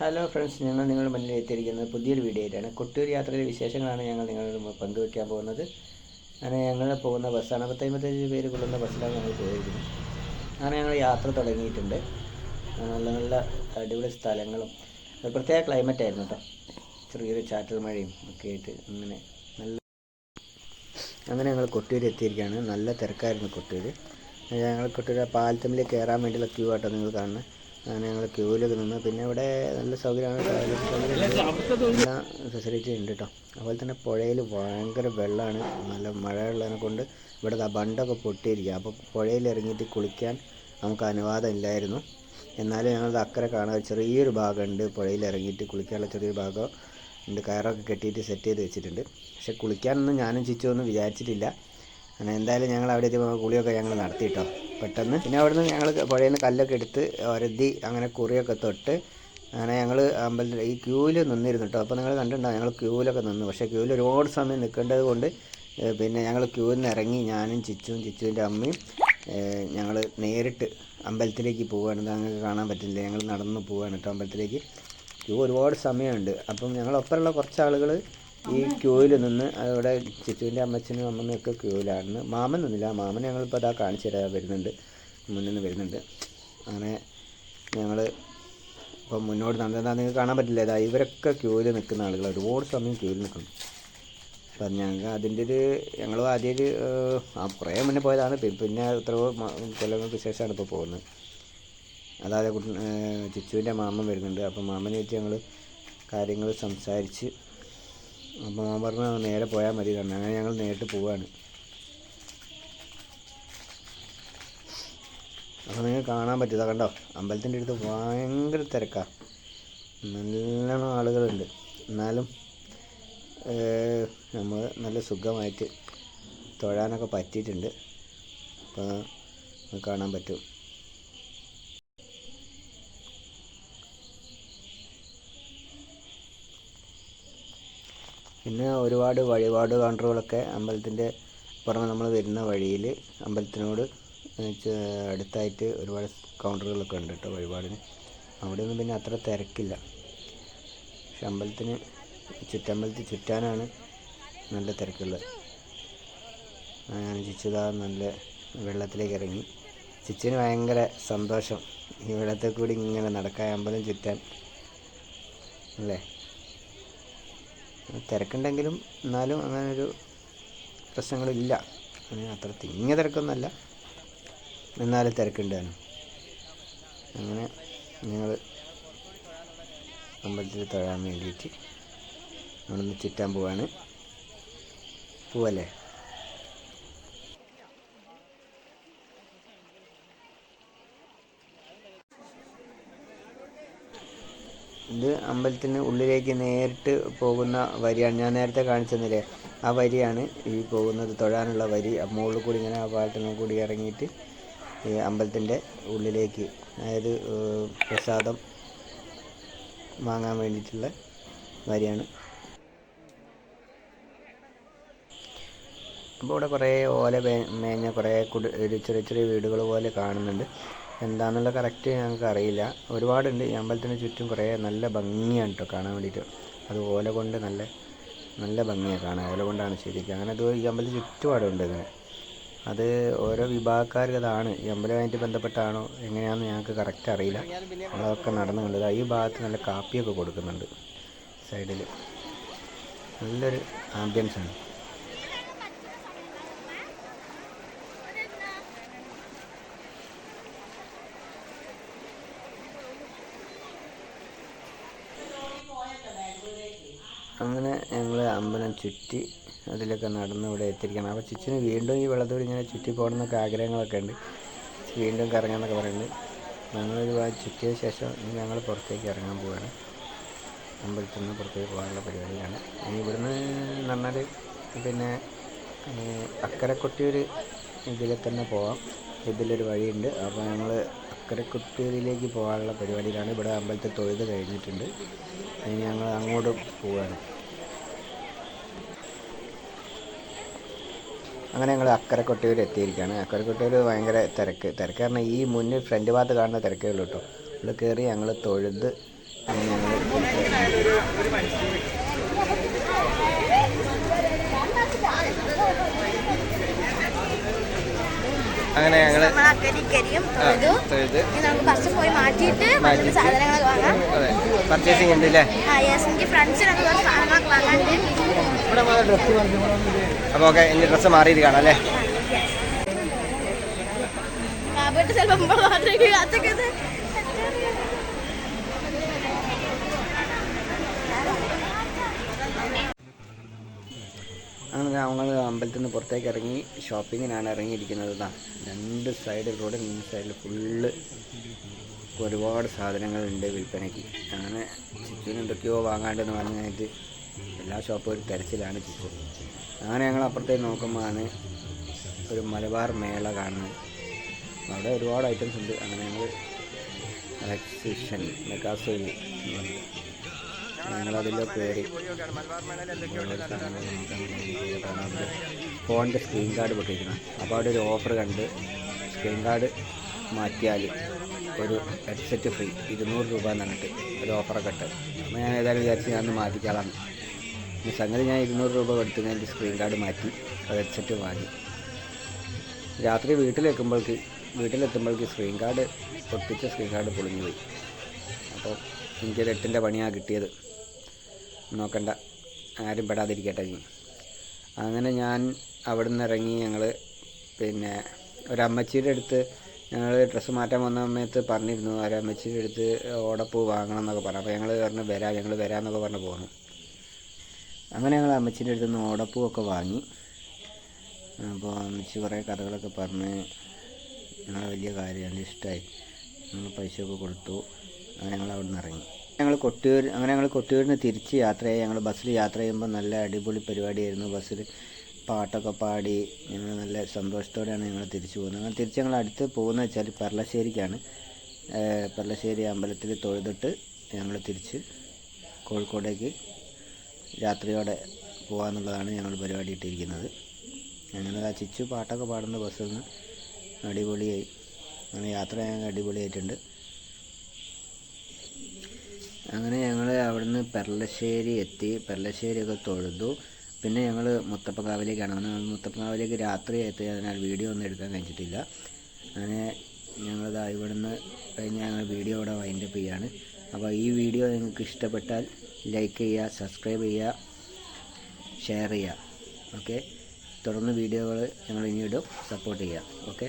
Hello friends ഞങ്ങൾ നിങ്ങളുടെ മുന്നിൽ എത്തിയിരിക്കുന്നത് പുതിയൊരു വീഡിയോയിലാണ്. കൊട്ടിയൂർ യാത്രയിലെ വിശേഷങ്ങളാണ് ഞങ്ങൾ നിങ്ങളോട് പങ്കുവയ്ക്കാൻ പോകുന്നത്. അങ്ങനെ ഞങ്ങൾ പോകുന്ന ബസ്സാണ് പത്തമ്പത്തഞ്ച് പേര് കൊള്ളുന്ന ബസ്സിലാണ് ഞങ്ങൾ പോയിരിക്കുന്നത്. അങ്ങനെ ഞങ്ങൾ യാത്ര തുടങ്ങിയിട്ടുണ്ട്. നല്ല നല്ല അടിപൊളി സ്ഥലങ്ങളും പ്രത്യേക ക്ലൈമറ്റ് ആയിരുന്നു കേട്ടോ ചെറിയൊരു ചാറ്റൽ മഴയും ഒക്കെ ആയിട്ട് അങ്ങനെ നല്ല അങ്ങനെ ഞങ്ങൾ കൊട്ടൂർ എത്തിയിരിക്കുകയാണ്. നല്ല തിരക്കായിരുന്നു കൊട്ടൂർ ഞങ്ങൾ കൊട്ടൂർ പാലത്തമ്മിൽ കയറാൻ വേണ്ടിയുള്ള ക്യൂ ആട്ടോ നിങ്ങൾ കാണുന്നത് അങ്ങനെ ഞങ്ങൾ ക്യൂവിലൊക്കെ നിന്ന്. പിന്നെ ഇവിടെ നല്ല സൗകര്യമാണ്. എല്ലാ ഫെസിലിറ്റി ഉണ്ട് കേട്ടോ. അതുപോലെ തന്നെ പുഴയിൽ ഭയങ്കര വെള്ളമാണ്. നല്ല മഴയുള്ളതിനെ കൊണ്ട് ഇവിടെ ബണ്ടൊക്കെ പൊട്ടിയിരിക്കുക അപ്പോൾ പുഴയിൽ ഇറങ്ങിയിട്ട് കുളിക്കാൻ നമുക്ക് അനുവാദം ഇല്ലായിരുന്നു. എന്നാലും ഞങ്ങൾ അക്കരെ കാണാൻ ചെറിയൊരു ഭാഗമുണ്ട്. പുഴയിൽ ഇറങ്ങിയിട്ട് കുളിക്കാനുള്ള ചെറിയൊരു ഭാഗം ഉണ്ട്. കയറൊക്കെ കെട്ടിയിട്ട് സെറ്റ് ചെയ്ത് വെച്ചിട്ടുണ്ട്. പക്ഷേ കുളിക്കാനൊന്നും ഞാനും ചിച്ചൊന്നും വിചാരിച്ചിട്ടില്ല. അങ്ങനെ എന്തായാലും ഞങ്ങൾ അവിടെ എത്തിയപ്പോൾ കുളിയൊക്കെ ഞങ്ങൾ നടത്തി കേട്ടോ. പെട്ടെന്ന്. പിന്നെ അവിടെ നിന്ന് ഞങ്ങൾ പുഴയിൽ കല്ലൊക്കെ എടുത്ത് ഒരതി അങ്ങനെ കുറിയൊക്കെ തൊട്ട് അങ്ങനെ ഞങ്ങൾ അമ്പലത്തിൽ ഈ ക്യൂവിൽ നിന്നിരുന്നു കേട്ടോ അപ്പോൾ നിങ്ങൾ കണ്ടിട്ടുണ്ടാവും ഞങ്ങൾ ക്യൂവിലൊക്കെ നിന്നു. പക്ഷേ ക്യൂവിൽ ഒരുപാട് സമയം നിൽക്കേണ്ടത് കൊണ്ട് പിന്നെ ഞങ്ങൾ ക്യൂവിൽ നിന്ന് ഇറങ്ങി ഞാനും ചിച്ചുവും ചിച്ചുവിന്റെ അമ്മയും ഞങ്ങൾ നേരിട്ട് അമ്പലത്തിലേക്ക് പോവുകയാണ്. ഞങ്ങൾക്ക് കാണാൻ പറ്റില്ല. ഞങ്ങൾ നടന്ന് പോവുകയാണ് കേട്ടോ അമ്പലത്തിലേക്ക്. ക്യൂ ഒരുപാട് സമയമുണ്ട്. അപ്പം ഞങ്ങളൊപ്പമുള്ള കുറച്ച് ആളുകൾ ഈ ക്യൂവിൽ നിന്ന് അവിടെ ചിറ്റുവിന്റെ അമ്മച്ചനും അമ്മമ്മയൊക്കെ ക്യൂവിലാണ് മാമൻ നിന്നില്ല. മാമൻ ഞങ്ങളിപ്പോൾ അതാ കാണിച്ചു തരാൻ വരുന്നുണ്ട്. മുന്നിൽ നിന്ന് വരുന്നുണ്ട്. അങ്ങനെ ഞങ്ങൾ ഇപ്പം മുന്നോട്ട് നടന്നതാ നിങ്ങൾക്ക് കാണാൻ പറ്റില്ല. ഇതാ ഇവരൊക്കെ ക്യൂവിൽ നിൽക്കുന്ന ആളുകൾ ഒരുപാട് സമയം ക്യൂവിൽ നിൽക്കുന്നു. അപ്പം ഞങ്ങൾക്ക് അതിന്റെ ഒരു ഞങ്ങൾ ആദ്യം ഒരു ആ കുറേ മുന്നേ പോയതാണ്. പിന്നെ മ- കൊല്ലങ്ങൾക്ക് ശേഷമാണ് ഇപ്പോൾ പോകുന്നത്. അതായത് ചിച്ചുവിന്റെ മാമൻ വരുന്നുണ്ട്. അപ്പം മാമനെ വെച്ച് ഞങ്ങൾ കാര്യങ്ങൾ സംസാരിച്ച് അപ്പോൾ മാമൻ പറഞ്ഞു നേരെ പോയാൽ മതി തന്നെ അങ്ങനെ ഞങ്ങൾ നേരിട്ട് പോവാണ്. അപ്പോൾ നിങ്ങൾക്ക് കാണാൻ പറ്റുക കണ്ടോ? അമ്പലത്തിന്റെ അടുത്ത് ഭയങ്കര തിരക്കാണ് നല്ലോണം ആളുകളുണ്ട്. എന്നാലും നമ്മൾ നല്ല സുഖമായിട്ട് തൊഴാനൊക്കെ പറ്റിയിട്ടുണ്ട്. അപ്പോൾ കാണാൻ പറ്റും. പിന്നെ ഒരുപാട് വഴിപാട് കൗണ്ടറുകളൊക്കെ അമ്പലത്തിന്റെ പുറമെ നമ്മൾ വരുന്ന വഴിയിൽ അമ്പലത്തിനോട് അടുത്തായിട്ട് ഒരുപാട് കൗണ്ടറുകളൊക്കെ ഉണ്ട് കേട്ടോ വഴിപാടിന്. അവിടെയൊന്നും പിന്നെ അത്ര തിരക്കില്ല. പക്ഷെ അമ്പലത്തിന് ചുറ്റമ്പലത്തിൽ ചുറ്റാനാണ് നല്ല തിരക്കുള്ളത്. ഞാൻ ചിച്ചുതാ നല്ല വെള്ളത്തിലേക്ക് ഇറങ്ങി. ചിച്ചുവിന് ഭയങ്കര സന്തോഷം. ഈ വെള്ളത്തിൽ കൂടി ഇങ്ങനെ നടക്കാൻ അമ്പലം ചുറ്റാൻ. അല്ലേ? തിരക്കുണ്ടെങ്കിലും എന്നാലും അങ്ങനെ ഒരു പ്രശ്നങ്ങളില്ല അത്ര തിങ്ങിയ തിരക്കൊന്നുമല്ല. എന്നാലും തിരക്കുണ്ടായിരുന്നു. അങ്ങനെ ഞങ്ങൾ അമ്പലത്തിൽ തൊഴാൻ വേണ്ടിയിട്ട് അവിടെ നിന്ന് ചുറ്റാൻ പോവാണ്. പോവല്ലേ? ഇത് അമ്പലത്തിന് ഉള്ളിലേക്ക് നേരിട്ട് പോകുന്ന വരിയാണ്. ഞാൻ നേരത്തെ കാണിച്ചു തന്നില്ലേ ആ വരിയാണ് ഈ പോകുന്നത്. തൊഴാനുള്ള വരി. മുകളിൽ കൂടി ഇങ്ങനെ ആ പാലത്തിന് കൂടി ഇറങ്ങിയിട്ട് ഈ അമ്പലത്തിന്റെ ഉള്ളിലേക്ക് അതായത് പ്രസാദം വാങ്ങാൻ വേണ്ടിയിട്ടുള്ള വരിയാണ്. അപ്പോൾ ഇവിടെ കുറേ ഓല മേഞ്ഞ കുറേ കുടി ചെറിയ ചെറിയ വീടുകൾ പോലെ കാണുന്നുണ്ട്. എന്താണെന്നുള്ള കറക്റ്റ് ഞങ്ങൾക്ക് അറിയില്ല ഒരുപാടുണ്ട്. ഈ അമ്പലത്തിന് ചുറ്റും കുറേ നല്ല ഭംഗിയാണ് കേട്ടോ കാണാൻ വേണ്ടിയിട്ട് അത് ഓല കൊണ്ട് നല്ല നല്ല ഭംഗിയാണ് കാണാൻ. ഓല കൊണ്ടാണ് ശരിക്കും അങ്ങനെ അത് ഈ അമ്പലത്തിന് ചുറ്റുപാടുണ്ട് ഇങ്ങനെ. അത് ഓരോ വിഭാഗക്കാരുടേതാണ് ഈ അമ്പലമായിട്ട് ബന്ധപ്പെട്ടാണോ എങ്ങനെയാണെന്ന് ഞങ്ങൾക്ക് കറക്റ്റ് അറിയില്ല. അതൊക്കെ നടന്നു കണ്ടത് ഈ ഭാഗത്ത് നല്ല കാപ്പിയൊക്കെ കൊടുക്കുന്നുണ്ട്. സൈഡിൽ നല്ലൊരു ആംബിയൻസ് അങ്ങനെ ഞങ്ങൾ അമ്പലം ചുറ്റി അതിലൊക്കെ നടന്ന് ഇവിടെ എത്തിയിരിക്കണം. അപ്പോൾ ചിച്ചിന് വീണ്ടും ഈ വെള്ളത്തോട് ഇങ്ങനെ ചുറ്റി പോകണം എന്നൊക്കെ ആഗ്രഹങ്ങളൊക്കെ ഉണ്ട്. വീണ്ടും കറങ്ങാമെന്നൊക്കെ പറയുന്നുണ്ട്. ഞങ്ങളൊരു ചുറ്റിയ ശേഷം ഇനി ഞങ്ങൾ പുറത്തേക്ക് ഇറങ്ങാൻ പോവുകയാണ് അമ്പലത്തിൽ നിന്ന് പുറത്തേക്ക് പോകാനുള്ള പരിപാടിയാണ്. ഇനി ഇവിടുന്ന് എന്ന് പറഞ്ഞാൽ പിന്നെ അക്കരക്കൊട്ടിയൊരു ഇതിൽ തന്നെ പോവാം. ഇതിലൊരു വഴിയുണ്ട്. അപ്പോൾ ഞങ്ങൾ അക്കരെ കുത്തിയതിലേക്ക് പോകാനുള്ള പരിപാടിയിലാണ് ഇവിടെ അമ്പലത്തിൽ തൊഴുത് കഴിഞ്ഞിട്ടുണ്ട്. ഇനി ഞങ്ങൾ അങ്ങോട്ട് പോവുകയാണ്. അങ്ങനെ ഞങ്ങൾ അക്കരെ കൊട്ടിയൂർ എത്തിയിരിക്കുകയാണ്. അക്കരെ കൊട്ടിയൂർ ഭയങ്കര തിരക്ക്. തിരക്ക് പറഞ്ഞാൽ ഈ മുന്നിൽ ഫ്രണ്ട് ഭാഗത്ത് കാണുന്ന തിരക്കേ ഉള്ളൂ കേട്ടോ. ഇവിടെ കയറി ഞങ്ങൾ തൊഴുത് ഞങ്ങൾ നമ്മൾ അക്കരിക്കരിയും തൊഴുതു തൊഴുത് ഇനി നമുക്ക് ബസ്സിൽ പോയി മാറ്റിയിട്ട് മറ്റൊരു സാധനങ്ങൾ വാങ്ങാം. ഞങ്ങൾ പർച്ചേസിംഗ് ഉണ്ട് അല്ലേ അപ്പോൾ ഓക്കെ ഇനി ഡ്രസ്സ് മാറിയിട്ട് കാണാം അല്ലേ മാത്രമേ ചിലപ്പോൾ ഞങ്ങൾ അമ്പലത്തിൽ നിന്ന് പുറത്തേക്ക് ഇറങ്ങി ഷോപ്പിങ്ങിനാണ് ഇറങ്ങിയിരിക്കുന്നത് ഇതാ രണ്ട് സൈഡിലൂടെ മൂന്ന് സൈഡിൽ ഫുള്ള് ഒരുപാട് സാധനങ്ങളുണ്ട് വിൽപ്പനയ്ക്ക്. അങ്ങനെ ചിച്ചുവിന് എന്തൊക്കെയോ വാങ്ങാണ്ടെന്ന് പറഞ്ഞിട്ട് എല്ലാ ഷോപ്പും ഒരു തിരച്ചിലാണ് ചിച്ചു അങ്ങനെ ഞങ്ങൾ അപ്പുറത്തേക്ക് നോക്കുമ്പോഴാണ് ഒരു മലബാർ മേള കാണുന്നത്. അവിടെ ഒരുപാട് ഐറ്റംസ് ഉണ്ട്. അങ്ങനെ ഞങ്ങൾ എക്സിബിഷൻ മെക്കാസോയിൽ ഞങ്ങളതിൽ കയറി ഫോണിന്റെ സ്ക്രീൻ കാർഡ് പൊട്ടിക്കണം അപ്പോൾ അവിടെ ഒരു ഓഫർ കണ്ട് സ്ക്രീൻ കാർഡ് മാറ്റിയാൽ ഒരു ഹെഡ്സെറ്റ് ഫ്രീ ഇരുന്നൂറ് രൂപ എന്ന് പറഞ്ഞിട്ട് ഒരു ഓഫറൊക്കെ ഇട്ട്. അപ്പോൾ ഞാൻ ഏതായാലും വിചാരിച്ച് ഞാൻ ഒന്ന് മാറ്റിക്കാളാണ് ഈ സംഗതി ഞാൻ ഇരുന്നൂറ് രൂപ കൊടുത്ത് ഞാൻ എന്റെ സ്ക്രീൻ കാർഡ് മാറ്റി ഒരു ഹെഡ്സെറ്റ് വാങ്ങി. രാത്രി വീട്ടിലെത്തുമ്പോഴേക്ക് വീട്ടിലെത്തുമ്പോഴേക്ക് സ്ക്രീൻ കാർഡ് പൊട്ടിച്ച സ്ക്രീൻ കാർഡ് പൊളിഞ്ഞു പോയി അപ്പോൾ എനിക്കൊരു എട്ടിന്റെ പണിയാണ് കിട്ടിയത്. നോക്കണ്ട. ആരും പെടാതിരിക്കട്ടെ ഇനി. അങ്ങനെ ഞാൻ അവിടെ നിന്ന് ഇറങ്ങി ഞങ്ങൾ പിന്നെ ഒരു ഒരമ്മച്ചിയുടെ അടുത്ത് ഞങ്ങൾ ഡ്രസ്സ് മാറ്റാൻ വന്ന സമയത്ത് പറഞ്ഞിരുന്നു ഒരമ്മച്ചിയുടെ അടുത്ത് ഓടപ്പൂ വാങ്ങണം എന്നൊക്കെ പറഞ്ഞു. അപ്പോൾ ഞങ്ങൾ പറഞ്ഞു വരാം ഞങ്ങൾ വരാമെന്നൊക്കെ പറഞ്ഞ് പോന്നു. അങ്ങനെ ഞങ്ങൾ അമ്മച്ചിന്റെ അടുത്ത് നിന്ന് ഓടപ്പൂ ഒക്കെ വാങ്ങി. അപ്പോൾ അമ്മച്ചി കുറേ കഥകളൊക്കെ പറഞ്ഞ് ഞങ്ങളെ വലിയ കാര്യമാണ് ഇഷ്ടമായി ഞങ്ങൾ പൈസയൊക്കെ കൊടുത്തു. അങ്ങനെ ഞങ്ങൾ അവിടെ നിന്ന് ഇറങ്ങി. ഞങ്ങൾ കൊട്ടിയൂർ അങ്ങനെ ഞങ്ങൾ കൊട്ടിയൂരിൽ നിന്ന് തിരിച്ച് ചെയ്യുക ഞങ്ങൾ ബസ്സിൽ യാത്ര ചെയ്യുമ്പോൾ നല്ല അടിപൊളി പരിപാടിയായിരുന്നു ബസ്സിൽ പാട്ടൊക്കെ പാടി ഞങ്ങൾ നല്ല സന്തോഷത്തോടെയാണ് ഞങ്ങൾ തിരിച്ചു പോകുന്നത്. അങ്ങനെ തിരിച്ച് ഞങ്ങൾ അടുത്ത് പോകുന്നത് വെച്ചാൽ പെർളശ്ശേരിക്കാണ്. പെർളശ്ശേരി അമ്പലത്തിൽ തൊഴുതിട്ട് ഞങ്ങൾ തിരിച്ച് കോഴിക്കോടേക്ക് രാത്രിയോടെ പോകാമെന്നുള്ളതാണ് ഞങ്ങൾ പരിപാടി ഇട്ടിരിക്കുന്നത്. അങ്ങനെ ആ ചിച്ചു പാട്ടൊക്കെ പാടുന്ന ബസ്സിൽ നിന്ന് അടിപൊളിയായി. അങ്ങനെ യാത്ര ഞങ്ങൾ അടിപൊളിയായിട്ടുണ്ട്. അങ്ങനെ ഞങ്ങൾ അവിടുന്ന് പെർലശ്ശേരി എത്തി. പെർലശ്ശേരിയൊക്കെ തൊഴുതു. പിന്നെ ഞങ്ങൾ മുത്തപ്പക്കാവിലേക്കാണ് വന്നത് മുത്തപ്പൻകാവിലേക്ക് രാത്രി എത്തി അതിനാൽ വീഡിയോ ഒന്നും എടുക്കാൻ കഴിഞ്ഞിട്ടില്ല. അങ്ങനെ ഞങ്ങളിതാ ഇവിടുന്ന് കഴിഞ്ഞ് ഞങ്ങൾ വീഡിയോ ഇവിടെ വൈൻഡപ്പ് ചെയ്യാണ്. അപ്പോൾ ഈ വീഡിയോ നിങ്ങൾക്ക് ഇഷ്ടപ്പെട്ടാൽ ലൈക്ക് ചെയ്യുക സബ്സ്ക്രൈബ് ചെയ്യുക ഷെയർ ചെയ്യുക. ഓക്കെ തുടർന്ന് വീഡിയോകൾ ഞങ്ങൾ ഇനി ഇടും. സപ്പോർട്ട് ചെയ്യുക. ഓക്കെ